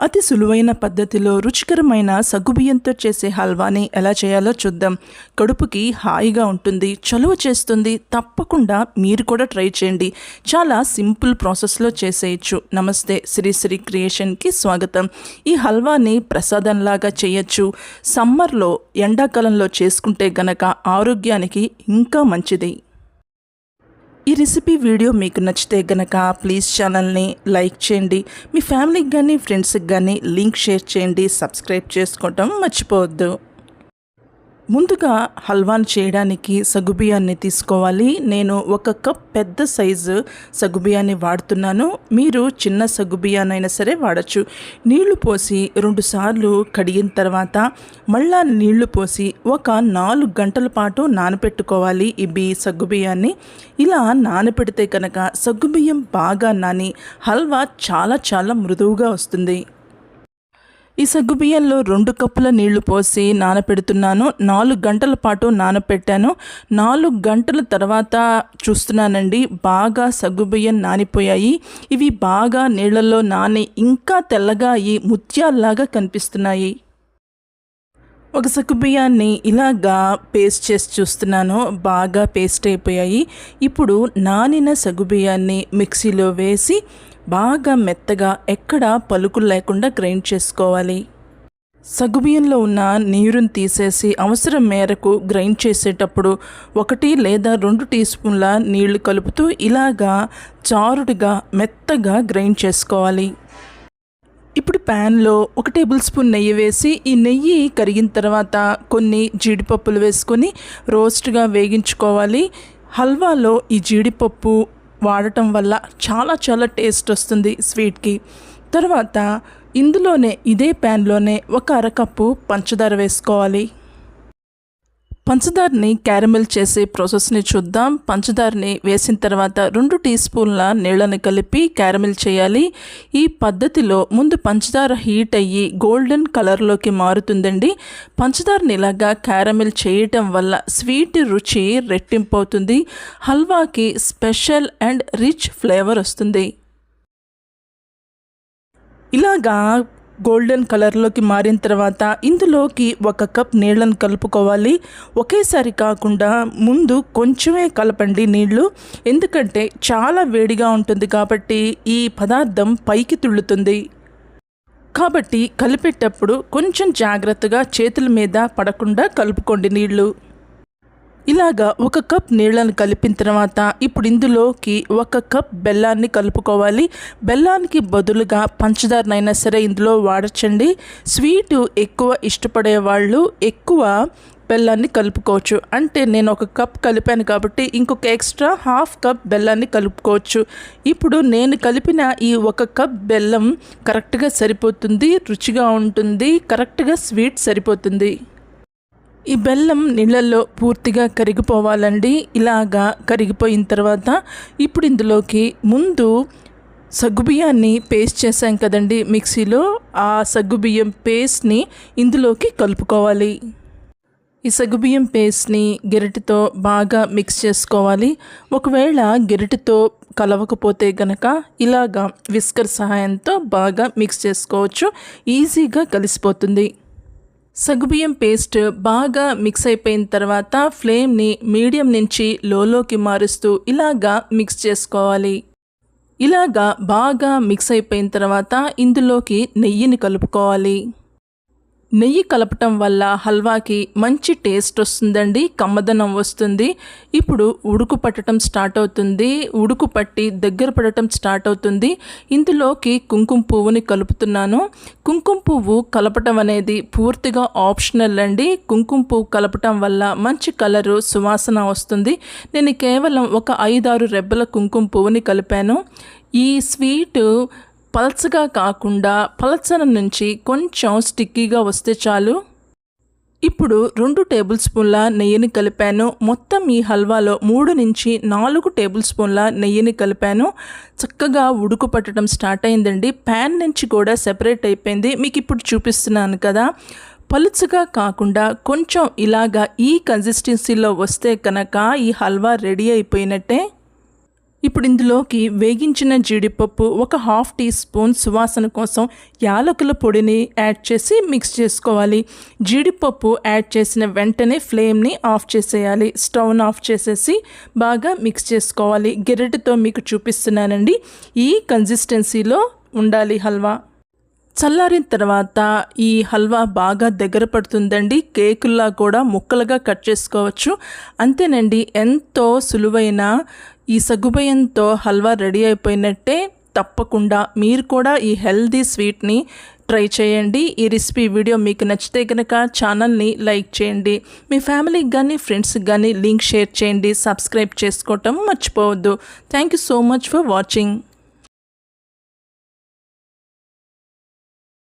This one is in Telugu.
అతి సులువైన పద్ధతిలో రుచికరమైన సగ్గుబియ్యంతో చేసే హల్వాని ఎలా చేయాలో చూద్దాం. కడుపుకి హాయిగా ఉంటుంది చలువ చేస్తుంది. తప్పకుండా మీరు కూడా ట్రై చేయండి. చాలా సింపుల్ ప్రాసెస్లో చేసేయచ్చు. నమస్తే శ్రీశ్రీ క్రియేషన్కి స్వాగతం. ఈ హల్వాని ప్రసాదంలాగా చేయొచ్చు. సమ్మర్లో ఎండాకాలంలో చేసుకుంటే గనక ఆరోగ్యానికి ఇంకా మంచిది. ఈ రెసిపీ వీడియో మీకు నచ్చితే గనక ప్లీజ్ ఛానల్ని లైక్ చేయండి. మీ ఫ్యామిలీకి కానీ ఫ్రెండ్స్కి కానీ లింక్ షేర్ చేయండి. సబ్స్క్రైబ్ చేసుకోవటం మర్చిపోవద్దు. ముందుగా హల్వాన్ చేయడానికి సగుబియాన్ని తీసుకోవాలి. నేను ఒక కప్ పెద్ద సైజు సగుబియాన్ని వాడుతున్నాను. మీరు చిన్న సగుబియానైనా సరే వాడచ్చు. నీళ్ళు పోసి రెండుసార్లు కడిగిన తర్వాత మళ్ళా నీళ్ళు పోసి ఒక నాలుగు గంటల పాటు నానపెట్టుకోవాలి ఈ బి సగ్గుబియ్యాన్ని ఇలా నానపెడితే కనుక సగ్గుబియ్యం బాగా నాని హల్వా చాలా చాలా మృదువుగా వస్తుంది. ఈ సగ్గుబియ్యంలో రెండు కప్పుల నీళ్ళు పోసి నానపెడుతున్నాను. నాలుగు గంటల పాటు నానపెట్టాను. నాలుగు గంటల తర్వాత చూస్తున్నానండి బాగా సగ్గుబియ్యం నానిపోయాయి. ఇవి బాగా నీళ్ళలో నాని ఇంకా తెల్లగా అయ్యి ముత్యాల్లాగా కనిపిస్తున్నాయి. ఒక సగ్గుబియ్యాన్ని ఇలాగా పేస్ట్ చేసి చూస్తున్నాను. బాగా పేస్ట్ అయిపోయాయి. ఇప్పుడు నానిన సగ్గుబియ్యాన్ని మిక్సీలో వేసి బాగా మెత్తగా ఎక్కడ పలుకులు లేకుండా గ్రైండ్ చేసుకోవాలి. సగ్గుబియ్యంలో ఉన్న నీరుని తీసేసి అవసరం మేరకు గ్రైండ్ చేసేటప్పుడు ఒకటి లేదా రెండు టీ స్పూన్ల నీళ్ళు కలుపుతూ ఇలాగా చారుడుగా మెత్తగా గ్రైండ్ చేసుకోవాలి. ఇప్పుడు ప్యాన్లో ఒక టేబుల్ స్పూన్ నెయ్యి వేసి ఈ నెయ్యి కరిగిన తర్వాత కొన్ని జీడిపప్పులు వేసుకొని రోస్ట్గా వేగించుకోవాలి. హల్వాలో ఈ జీడిపప్పు వాడటం వల్ల చాలా చాలా టేస్ట్ వస్తుంది స్వీట్కి. తర్వాత ఇందులోనే ఇదే ప్యాన్లోనే ఒక అరకప్పు పంచదార వేసుకోవాలి. పంచదారని క్యారమెల్ చేసే ప్రాసెస్ని చూద్దాం. పంచదారని వేసిన తర్వాత రెండు టీ స్పూన్ల నీళ్ళని కలిపి క్యారమెల్ చేయాలి. ఈ పద్ధతిలో ముందు పంచదార హీట్ అయ్యి గోల్డెన్ కలర్లోకి మారుతుందండి. పంచదారని ఇలాగా క్యారమెల్ చేయటం వల్ల స్వీట్ రుచి రెట్టింపు అవుతుంది హల్వాకి స్పెషల్ అండ్ రిచ్ ఫ్లేవర్ వస్తుంది. ఇలాగా గోల్డెన్ కలర్లోకి మారిన తర్వాత ఇందులోకి ఒక కప్ నీళ్ళను కలుపుకోవాలి. ఒకేసారి కాకుండా ముందు కొంచెమే కలపండి నీళ్ళు. ఎందుకంటే చాలా వేడిగా ఉంటుంది కాబట్టి ఈ పదార్థం పైకి తుళ్ళుతుంది. కాబట్టి కలిపేటప్పుడు కొంచెం జాగ్రత్తగా చేతుల మీద పడకుండా కలుపుకోండి నీళ్ళు. ఇలాగా ఒక కప్ నీళ్ళని కలిపిన తర్వాత ఇప్పుడు ఇందులోకి ఒక కప్ బెల్లాన్ని కలుపుకోవాలి. బెల్లానికి బదులుగా పంచదారనైనా సరే ఇందులో వాడచండి స్వీటు ఎక్కువ ఇష్టపడే వాళ్ళు ఎక్కువ బెల్లాన్ని కలుపుకోవచ్చు. అంటే నేను ఒక కప్ కలిపాను కాబట్టి ఇంకొక ఎక్స్ట్రా హాఫ్ కప్ బెల్లాన్ని కలుపుకోవచ్చు. ఇప్పుడు నేను కలిపిన ఈ ఒక కప్ బెల్లం కరెక్ట్గా సరిపోతుంది రుచిగా ఉంటుంది కరెక్ట్గా స్వీట్ సరిపోతుంది. ఈ బెల్లం నీళ్ళల్లో పూర్తిగా కరిగిపోవాలండి. ఇలాగా కరిగిపోయిన తర్వాత ఇప్పుడు ఇందులోకి ముందు సగ్గుబియ్యాన్ని పేస్ట్ చేసాం కదండి మిక్సీలో. ఆ సగ్గుబియ్యం పేస్ట్ని ఇందులోకి కలుపుకోవాలి. ఈ సగ్గుబియ్యం పేస్ట్ని గెరటితో బాగా మిక్స్ చేసుకోవాలి. ఒకవేళ గెరటితో కలవకపోతే గనక ఇలాగా విస్కర్ సహాయంతో బాగా మిక్స్ చేసుకోవచ్చు. ఈజీగా కలిసిపోతుంది. సగ్గుబియ్యం పేస్ట్ బాగా మిక్స్ అయిపోయిన తర్వాత ఫ్లేమ్ని మీడియం నుంచి లోలోకి మారుస్తూ ఇలాగా మిక్స్ చేసుకోవాలి. ఇలాగా బాగా మిక్స్ అయిపోయిన తర్వాత ఇందులోకి నెయ్యిని కలుపుకోవాలి. నెయ్యి కలపటం వల్ల హల్వాకి మంచి టేస్ట్ వస్తుందండి కమ్మదనం వస్తుంది. ఇప్పుడు ఉడుకు పట్టడం స్టార్ట్ అవుతుంది ఉడుకు పట్టి దగ్గర పడటం స్టార్ట్ అవుతుంది. ఇందులోకి కుంకుమ పువ్వుని కలుపుతున్నాను. కుంకుమ పువ్వు కలపటం అనేది పూర్తిగా ఆప్షనల్ అండి. కుంకుమ పువ్వు కలపటం వల్ల మంచి కలరు సువాసన వస్తుంది. నేను కేవలం ఒక ఐదారు రెబ్బల కుంకుమ పువ్వుని కలిపాను. ఈ స్వీటు పలచగా కాకుండా పలచన నుంచి కొంచెం స్టిక్కీగా వస్తే చాలు. ఇప్పుడు రెండు టేబుల్ స్పూన్ల నెయ్యిని కలిపాను. మొత్తం ఈ హల్వాలో మూడు నుంచి నాలుగు టేబుల్ స్పూన్ల నెయ్యిని కలిపాను. చక్కగా ఉడుకు పట్టడం స్టార్ట్ అయిందండి. ప్యాన్ నుంచి కూడా సెపరేట్ అయిపోయింది. మీకు ఇప్పుడు చూపిస్తున్నాను కదా. పలుచగా కాకుండా కొంచెం ఇలాగా ఈ కన్సిస్టెన్సీలో వస్తే కనుక ఈ హల్వా రెడీ అయిపోయినట్టే. ఇప్పుడు ఇందులోకి వేగించిన జీడిపప్పు ఒక హాఫ్ టీ స్పూన్ సువాసన కోసం యాలకుల పొడిని యాడ్ చేసి మిక్స్ చేసుకోవాలి. జీడిపప్పు యాడ్ చేసిన వెంటనే ఫ్లేమ్ని ఆఫ్ చేసేయాలి. స్టవ్ను ఆఫ్ చేసేసి బాగా మిక్స్ చేసుకోవాలి. గెరటితో మీకు చూపిస్తున్నానండి. ఈ కన్సిస్టెన్సీలో ఉండాలి హల్వా. చల్లారిన తర్వాత ఈ హల్వా బాగా దగ్గర పడుతుందండి. కేకుల్లా కూడా ముక్కలుగా కట్ చేసుకోవచ్చు. అంతేనండి ఎంతో సులువైన ఈ సగ్గుబియ్యంతో హల్వా రెడీ అయిపోయినట్టే తప్పకుండా మీరు కూడా ఈ హెల్దీ స్వీట్ని ట్రై చేయండి. ఈ రెసిపీ వీడియో మీకు నచ్చితే కనుక ఛానల్ని లైక్ చేయండి. మీ ఫ్యామిలీకి కానీ ఫ్రెండ్స్కి కానీ లింక్ షేర్ చేయండి. సబ్స్క్రైబ్ చేసుకోవటం మర్చిపోవద్దు. Thank you so much for watching.